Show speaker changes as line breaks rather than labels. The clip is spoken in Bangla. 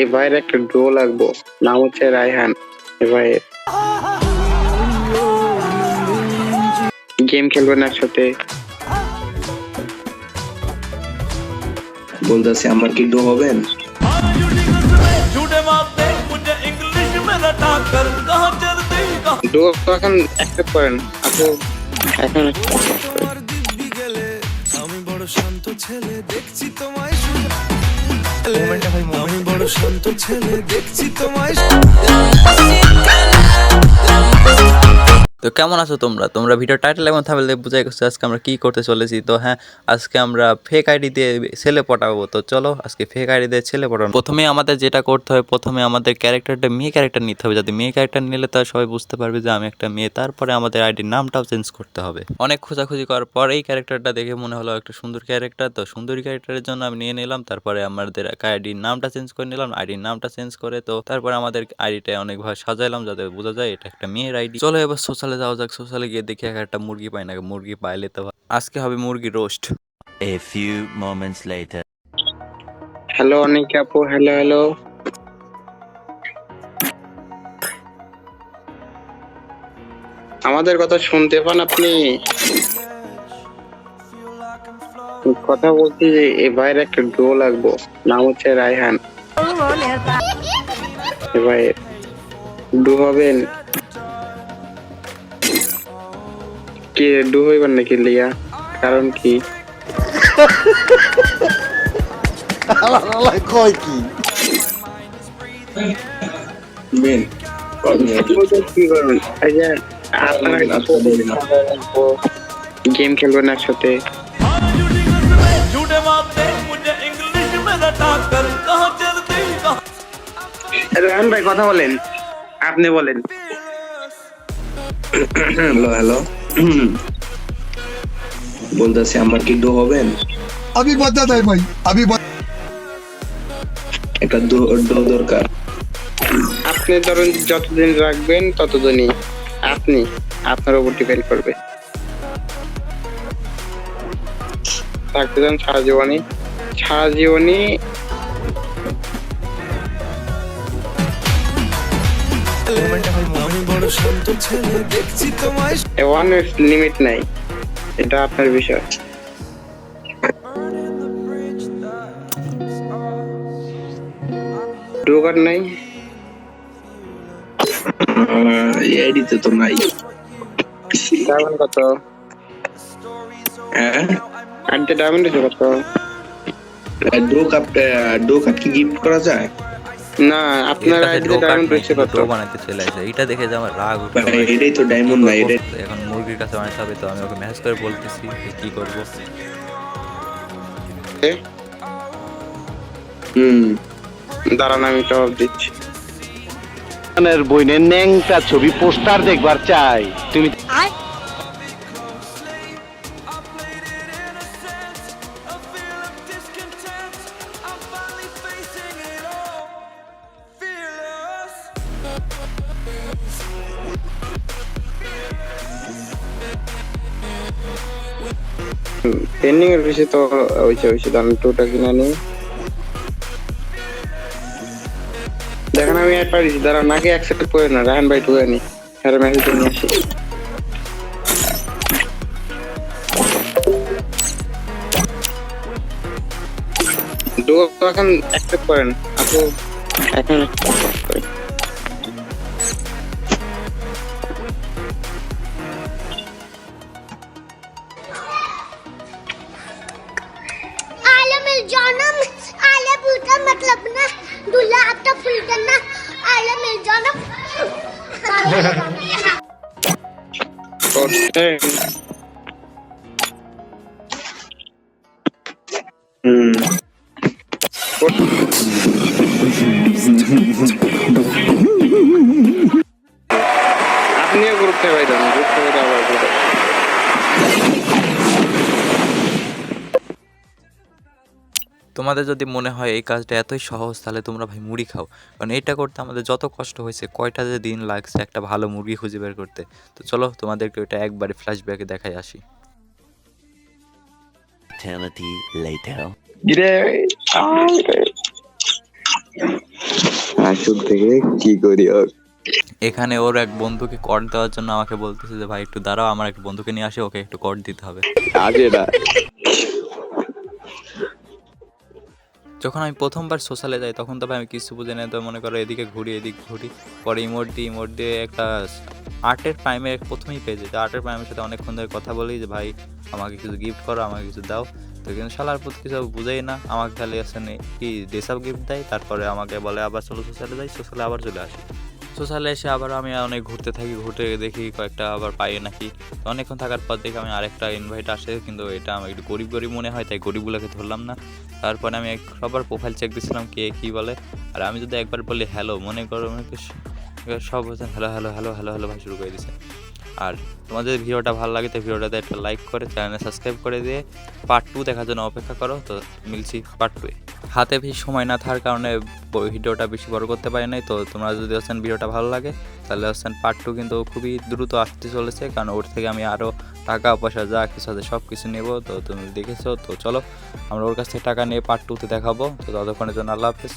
এ ভাইয়ের একটা ডো লাগবো। নাম হচ্ছে রায়হান এ ভাইয়ের। গেম খেলবেন একসাথে।
বলতেছি আমার কি ডো হবেন
ডো এখন অ্যাকসেপ্ট করেন। আপনি এখন
আমি বড় শান্ত ছেলে দেখছি তোমার শান্ত ছেলে দেখছি তোমায়।
তো কেমন আছো তোমরা? তোমরা ভিডিও টাইটেল এবং থামেলে বুঝাই গেছো আজকে আমরা কি করতে চলেছি। তো হ্যাঁ আজকে আমরা ফেক আইডি দিয়ে ছেলে পটাবো। তো চলো আজকে ফেক আইডি দিয়ে ছেলে পটাবো প্রথমে আমাদের যেটা করতে হবে প্রথমে আমাদের ক্যারেক্টারটা মেয়ে ক্যারেক্টার নিতে হবে। যাতে মেয়ে ক্যারেক্টার নিলে তো সবাই বুঝতে পারবে যে আমি একটা মেয়ে। তারপরে আমাদের আইডির নামটাও চেঞ্জ করতে হবে। অনেক খোঁজাখুঁজি করার পর এই ক্যারেক্টারটা দেখে মনে হলো একটা সুন্দর ক্যারেক্টার তো সুন্দরী ক্যারেক্টারের জন্য আমি নিয়ে নিলাম। তারপরে আমাদের আইডির নামটা চেঞ্জ করে নিলাম। আইডির নামটা চেঞ্জ করে তো তারপরে আমাদের আইডিটা অনেকভাবে সাজাইলাম যাতে বোঝা যায় এটা একটা মেয়ের আইডি চলো এবার সোশ্যালে যাওয়া যাক সোশ্যালে গিয়ে দেখি এক একটা মুরগি পাই না মুরগি পাইলে তো আজকে হবে মুরগি roast
A few moments later.
Hello অনেক আপু হ্যালো হ্যালো আমাদের কথা শুনতে পান আপনি? কথা বলছি যে এ ভাইয়ের একটা ডো লাগবো নাম হচ্ছে রায়হান। এ ভাইয়ের ডু হবেন কে ডু হইবার নাকি লিয়া? কারণ কি?
কয়
কি? মেন গেম খেলবেন একসাথে? কথা বলেন। আপনি বলেন।
Hello hello. বলতেছে আমার কি হবেন
আমি ভাই আমি
একটা দরকার।
আপনি ধরুন যতদিন রাখবেন ততদিনই আপনি আপনার উপর ডিপেন্ড করবে। থাকতে চান সারা জীবনই। সারা জীবনই
শান্ত ছেলে দেখছি তোমায়
ওয়ান লিমিট নাই। এটা আপনার বিষয়। ডোগার নাই।
আইডিতে তো নাই।
ডায়মন্ড কত?
হ্যাঁ?
আনতে ডায়মন্ড কত
ডো কাপ ডো কাপ কি গিফট করা যায়?
না আপনার আইডিতে ডায়মন্ড কত
বানাতে চলে আসে। এটা দেখে যে আমার রাগ
ভাই, এটাই তো ডায়মন্ড না এটা
এখন মুরগির কাছে বানাতে হবে তো আমি ওকে মেসেজ করে বলতেছি যে কি করব।
হুম
দাঁড়ান আমি জবাব দিচ্ছি।
বইনের ন্যাংটা ছবি পোস্টার দেখবার চাই। তুমি
পেন্ডিং এর বেশি তো হয়েছে হয়েছে দাঁড়ান টুটা কিনে নিই দেখেন আমি অ্যাড পারিছি দাঁড়ান নাকি অ্যাকসেপ্ট করে না রাহান ভাই টুকে নি হ্যাঁ মেসেজ নিয়ে আসি ডো এখন অ্যাকসেপ্ট করেন আপু এখন accept করেন।
जाना आले बुलटा मतलब ना दूल्हा आपका तो फुल करना
आले मिल जाना। हम्म।
তোমাদের যদি মনে হয় এই কাজটা এতই সহজ তাহলে তোমরা ভাই মুড়ি খাও। কারণ এটা করতে আমাদের যত কষ্ট হয়েছে কয়টা যে দিন লাগছে একটা ভালো মুরগি খুঁজে বের করতে। তো চলো তোমাদেরকে ওইটা একবারে ফ্ল্যাশব্যাকে দেখাই আসি।
Eternity later.
গিরে
থেকে কি করি
এখানে ওর এক বন্ধুকে কর দেওয়ার জন্য আমাকে বলতেছে যে ভাই একটু দাঁড়াও আমার এক বন্ধুকে নিয়ে আসে ওকে একটু কর দিতে হবে।
না।
যখন আমি প্রথমবার সোশ্যালে যাই, তখন তো ভাই আমি কিছু বুঝে নেই তো মনে করো এদিকে ঘুরি, এদিক ঘুরি, পরে ইমোট দিই ইমোট দিয়ে একটা আর্টের প্রাইমের প্রথমেই পেয়ে যাই তো আর্টের প্রাইমের সাথে অনেকক্ষণ ধরে কথা বলি যে, ভাই, আমাকে কিছু গিফট করো, আমাকে কিছু দাও। তো কিন্তু শালার প্রতি কিছু বুঝেই না, আমাকে খালি আসেন কি আপ গিফট দেয়, তারপরে আমাকে বলে, আবার চলো সোশ্যালে যাই, সোশ্যালে আবার চলে আসি। সোশ্যালে এসে আবার আমি অনেক ঘুরতে থাকি, ঘুরতে দেখি কয়েকটা আবার পাই নাকি। তো অনেকক্ষণ থাকার পর দেখি আমি আরেকটা ইনভাইট আসে, কিন্তু এটা আমার একটু গরিব গরিব মনে হয়, তাই গরিবগুলোকে ধরলাম না। তারপরে আমি সবার প্রোফাইল চেক দিচ্ছিলাম কে কী বলে। আর আমি যদি একবার বলি হ্যালো মনে করো অনেকে সব বলছেন hello hello hello hello hello ভাই শুরু করে দিছে। আর তোমাদের ভিডিওটা ভালো লাগে তো ভিডিওটাতে একটা লাইক করে চ্যানেলে সাবস্ক্রাইব করে দিয়ে পার্ট টু দেখার জন্য অপেক্ষা করো। তো মিলছি পার্ট টুয়ে হাতে বেশি সময় না থাকার কারণে ভিডিওটা বেশি বড় করতে পারি নাই। তো তোমরা যদি হচ্ছেন ভিডিওটা ভালো লাগে, তাহলে হচ্ছেন পার্ট টু কিন্তু খুবই দ্রুত আসতে চলেছে, কারণ ওর থেকে আমি আরও টাকা, পয়সা, যা কিছু আছে সব কিছু নেব। তো তুমি দেখেছ, তো চলো আমরা ওর কাছ থেকে টাকা নিয়ে পার্ট টুতে দেখাবো। তো ততক্ষণের জন্য আল্লাহ হাফেজ।